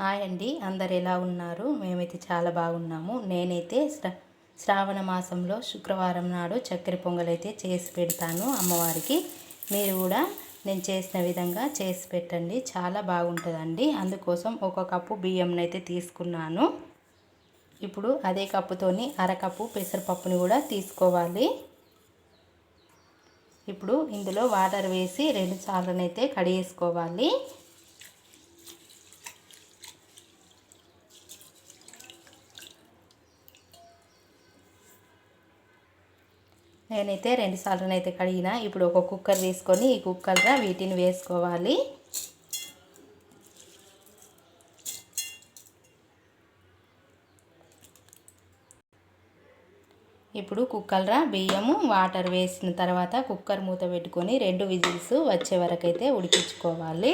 Hi అండి. అందరు ఎలా ఉన్నారు? మేమైతే చాలా బాగున్నాము. నేనైతే శ్రా శ్రావణ మాసంలో శుక్రవారం నాడు చక్కెర పొంగల్ అయితే చేసి పెడతాను అమ్మవారికి. మీరు కూడా నేను చేసిన విధంగా చేసి పెట్టండి. చాలా బాగుంటుందండి. అందుకోసం ఒక కప్పు బియ్యంనైతే తీసుకున్నాను. ఇప్పుడు అదే కప్పుతోని అరకప్పు పెసరపప్పుని కూడా తీసుకోవాలి. ఇప్పుడు ఇందులో వాటర్ వేసి రెండు సార్లనైతే కడిగేసుకోవాలి. నేనైతే రెండు సార్లు అయితే కడిగిన. ఇప్పుడు ఒక కుక్కర్ తీసుకొని ఈ కుక్కర్లో వీటిని వేసుకోవాలి. ఇప్పుడు కుక్కర్రా బియ్యము వాటర్ వేసిన తర్వాత కుక్కర్ మూత పెట్టుకొని రెండు విజిల్స్ వచ్చే వరకైతే ఉడికించుకోవాలి.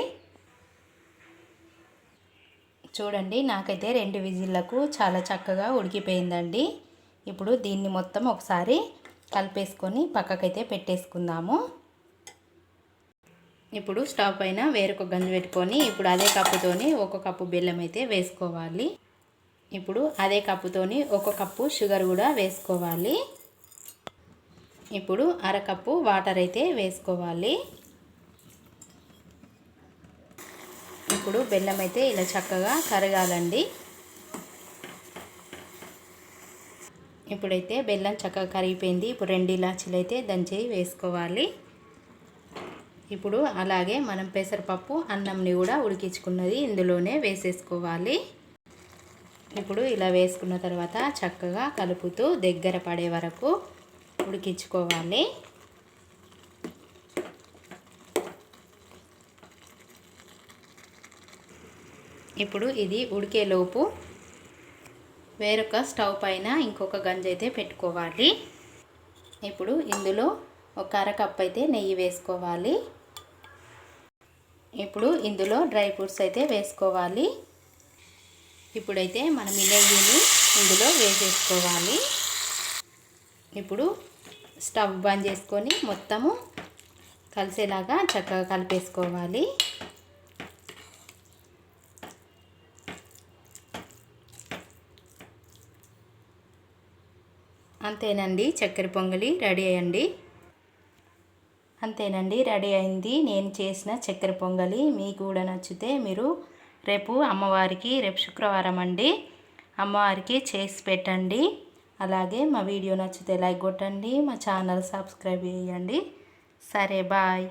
చూడండి నాకైతే రెండు విజిల్లకు చాలా చక్కగా ఉడికిపోయిందండి. ఇప్పుడు దీన్ని మొత్తం ఒకసారి కలిపేసుకొని పక్కకైతే పెట్టేసుకుందాము. ఇప్పుడు స్టవ్ పైన వేరొక గంజి పెట్టుకొని ఇప్పుడు అదే కప్పుతోని ఒక కప్పు బెల్లం అయితే వేసుకోవాలి. ఇప్పుడు అదే కప్పుతోని ఒక కప్పు షుగర్ కూడా వేసుకోవాలి. ఇప్పుడు అరకప్పు వాటర్ అయితే వేసుకోవాలి. ఇప్పుడు బెల్లం అయితే ఇలా చక్కగా కరగాలండి. ఇప్పుడైతే బెల్లం చక్కగా కరిగిపోయింది. ఇప్పుడు రెండు ఇలాచీలు అయితే దంచి వేసుకోవాలి. ఇప్పుడు అలాగే మనం పెసరపప్పు అన్నంని కూడా ఉడికించుకున్నది ఇందులోనే వేసేసుకోవాలి. ఇప్పుడు ఇలా వేసుకున్న తర్వాత చక్కగా కలుపుతూ దగ్గర పడే వరకు ఉడికించుకోవాలి. ఇప్పుడు ఇది ఉడికేలోపు వేరొక స్టవ్ పైన ఇంకొక గంజి అయితే పెట్టుకోవాలి. ఇప్పుడు ఇందులో ఒక అరకప్ అయితే నెయ్యి వేసుకోవాలి. ఇప్పుడు ఇందులో డ్రై ఫ్రూట్స్ అయితే వేసుకోవాలి. ఇప్పుడైతే మనం ఈ నెయ్యిని ఇందులో వేసేసుకోవాలి. ఇప్పుడు స్టవ్ బంద్ చేసుకొని మొత్తము కలిసేలాగా చక్కగా కలిపేసుకోవాలి. అంతేనండి చక్కెర పొంగలి రెడీ అయ్యండి. అంతేనండి రెడీ అయింది. నేను చేసిన చక్కెర పొంగలి మీకు కూడా నచ్చితే మీరు రేపు అమ్మవారికి రేపు శుక్రవారం అండి అమ్మవారికి చేసి పెట్టండి. అలాగే మా వీడియో నచ్చితే లైక్ కొట్టండి మా ఛానల్ సబ్స్క్రైబ్ చేయండి. సరే బాయ్.